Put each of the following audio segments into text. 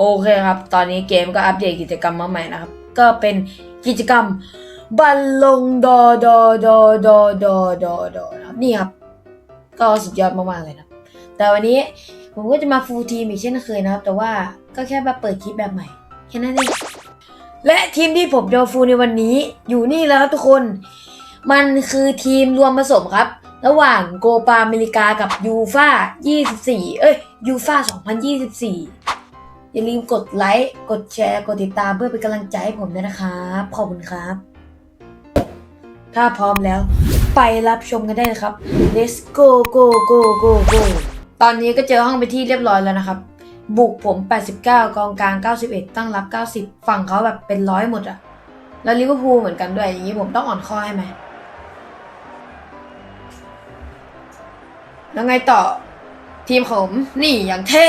โอเคครับ ตอนนี้เกมก็อัปเดตกิจกรรมมาใหม่นะครับ ก็เป็นกิจกรรมบัลลงดอดอดอดอดอดอดอนะครับนี่ครับ ก็สุดยอดมากๆเลยนะครับแต่วันนี้ผมก็จะมาฟูลทีมอีกเช่นเคยนะครับ แต่ว่าก็แค่มาเปิดคลิปแบบใหม่แค่นั้นเอง และทีมที่ผมจะฟูลในวันนี้อยู่นี่แล้วครับทุกคน มันคือทีมรวมผสมครับ ระหว่างโกปาอเมริกากับยูฟา24 เอ้ยยูฟา2024 อย่าลืมกดไลค์กดแชร์กดติดตามเพื่อเป็นกำลังใจให้ผมด้วยนะครับขอบคุณครับ ถ้าพร้อมแล้ว ไปรับชมกันได้เลยครับ let's go go go go go ตอนนี้ก็เจอห้องไปที่เรียบร้อยแล้วนะครับ บุกผม 89 กองกลาง 91 ตั้งรับ 90 ฝั่งเขาแบบเป็นร้อยหมดอะแล้วลิเวอร์พูลเหมือนกันด้วยอย่างนี้ผมต้องอ่อนข้อให้ไหมแล้วไงต่อทีมผมนี่อย่างเท่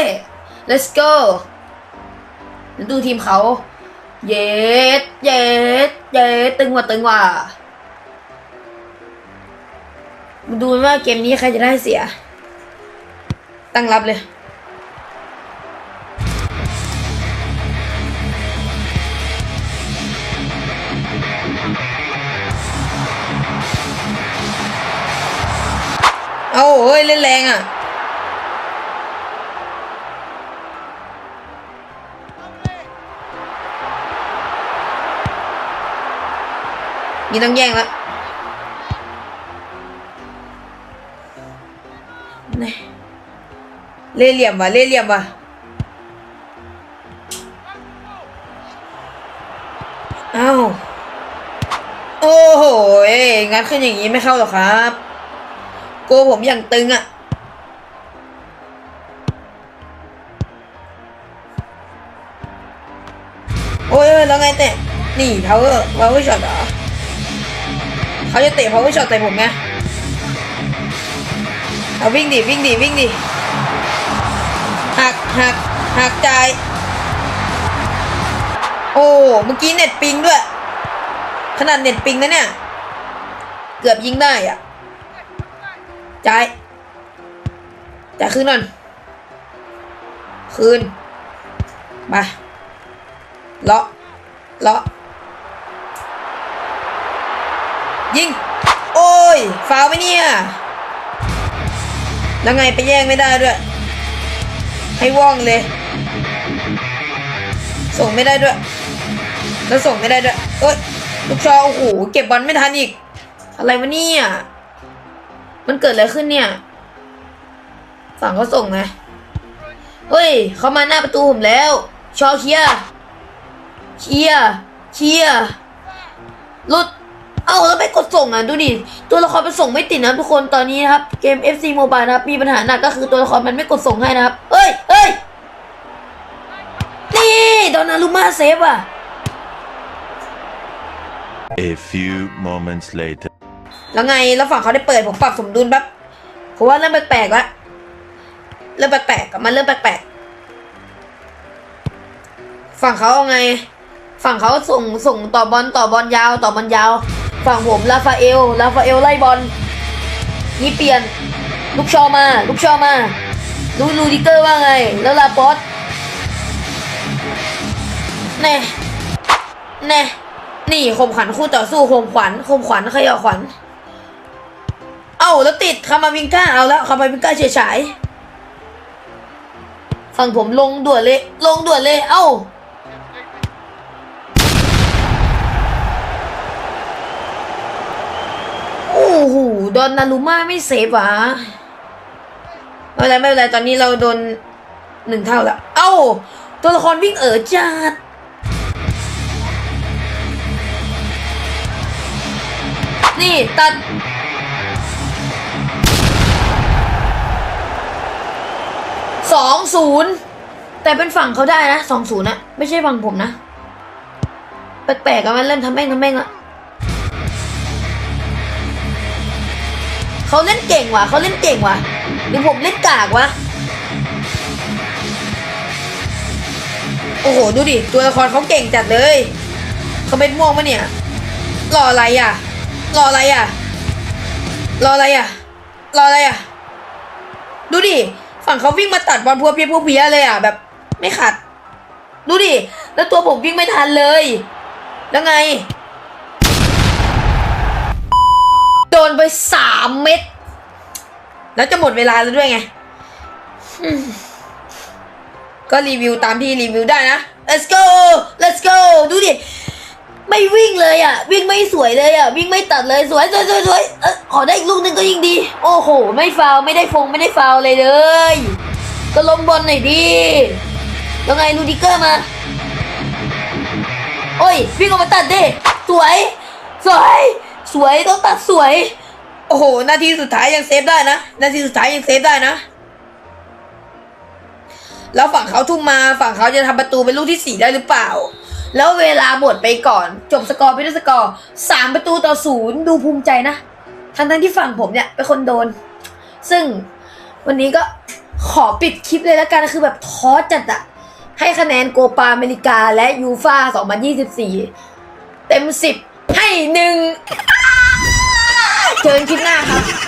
let's go ดูทีมเขา เย็ด เย็ด เย็ด ตึงว่ะตึงว่ะมาดูว่าเกมนี้ใครจะได้เสีย ตั้งรับเลย เอาเฮ้ย เล่นแรงอะ นี่ต้องแย่งแล้วนี่เล่เหลี่ยมวะเล่เหลี่ยมวะเอ้าโอ้โหเงัดขึ้นอย่างนี้ไม่เข้าหรอกครับ โกผมอย่างตึงอะ่ะโอ้ยแล้วไงเตะนี่ power power shot เหรอ เขาจะเตะ power shot ใส่ผมไงเอาวิ่งดิวิ่งดิวิ่งดิหักหักหักใจโอ้เมื่อกี้เน็ตปิงด้วย ขนาดเน็ตปิงนะเนี่ย เกือบยิงได้อะจ่ายจ่ายคืนนอยคืนมาเลาะเลาะ ยิง โอ้ยฟาวไหมเนี่ย แล้วไงไปแย่งไม่ได้ด้วย ให้ว่องเลย ส่งไม่ได้ด้วย แล้วส่งไม่ได้ด้วยเอ้ยลูกชอโอ้โหเก็บบอลไม่ทันอีก อะไรวะเนี่ย มันเกิดอะไรขึ้นเนี่ย ฝั่งเขาส่งไงเฮ้ยเขามาหน้าประตูผมแล้ว ชอเคลียเคลียเคลียลุด เอ้าแล้วไปกดส่งอะดูดิตัวละครมันส่งไม่ติดนะทุกคนตอนนี้นะครับเกม FC Mobile นะครับมีปัญหาหนักก็คือตัวละครมันไม่กดส่งให้นะครับเฮ้ยเฮ้ยนี่โดนารุมาเซฟอะ A few moments later. แล้วไงแล้วฝั่งเขาได้เปิดผมปรับสมดุลแบบเพราะว่าเริ่มแปลกๆละเริ่มแปลกๆกับมันเริ่มแปลกๆฝั่งเขาเอาไง ฝั่งเขาส่งส่งต่อบอลต่อบอลยาวต่อบอลยาว ฝั่งผมลาฟาเอลลาฟาเอลไล่บอลนี่เปลี่ยน ลูกชอมา ลูกชอมาดูลูดิเกอร์ว่าไง แล้วลาปอสแน่แน่นี่ข่มขวัญคู่ต่อสู้ข่มขวัญข่มขวัญขย่าขวัญ เอ้าแล้วติดคามาวิงก้าเอาแล้วคามาวิงก้าเฉยฉายฝั่งผมลงด่วนเลย ลงด่วนเลย เอ้า โดนนารุมาไม่เซฟวะไม่เป็นไรไม่เป็นไรตอนนี้เราโดนหนึ่งเท่าแล้วเอ้า ตัวละครวิ่งเอ๋อจัดนี่ตัดสองศูนย์แต่เป็นฝั่งเขาได้นะสองศูนย์นะ ไม่ใช่ฝั่งผมนะ แปลกๆกันมันเริ่มทำแม่งทำแม่งละ เขาเล่นเก่งว่ะเขาเล่นเก่งว่ะหรือผมเล่นกากวะโอ้โหดูดิตัวละครเขาเก่งจัดเลยเขาเป็นม่วงปะเนี่ยรออะไรอะรออะไรอะรออะไรอะรออะไรอะดูดิฝั่งเขาวิ่งมาตัดบอลพัวเพียพัวเพียเลยอะแบบ ไม่ขัด ดูดิแล้วตัวผมวิ่งไม่ทันเลย แล้วไง โดนไปสามเม็ด แล้วจะหมดเวลาแล้วด้วยไง ก็รีวิวตามที่รีวิวได้นะ let's go let's go ดูดิ ไม่วิ่งเลยอะ วิ่งไม่สวยเลยอะ วิ่งไม่ตัดเลยสวยสวยสวยสวยขอได้อีกลูกหนึ่งก็ยิ่งดี โอ้โห ไม่ฟาวไม่ได้ฟงไม่ได้ฟาวเลยเลย ก็ล้มบอลหน่อยดิแล้วไงลูดิเกอร์มา โอ้ย วิ่งออกมาตัดดิสวย สวย สวยต้องตัดสวย โอ้โห นาทีสุดท้ายยังเซฟได้นะ นาทีสุดท้ายยังเซฟได้นะ แล้วฝั่งเขาทุ่มมาฝั่งเขาจะทำประตูเป็นลูกที่สี่ได้หรือเปล่า แล้วเวลาหมดไปก่อน จบสกอร์ไปด้วยสกอร์สามประตูต่อศูนย์ดูภูมิใจนะ ทั้งทั้งที่ฝั่งผมเนี่ยเป็นคนโดน ซึ่งวันนี้ก็ขอปิดคลิปเลยแล้วกันคือแบบท้อจัดอะให้คะแนนโกปาอเมริกาและยูฟา2024 เต็ม 10 ให้หนึ่งเจอกันคลิปหน้าครับ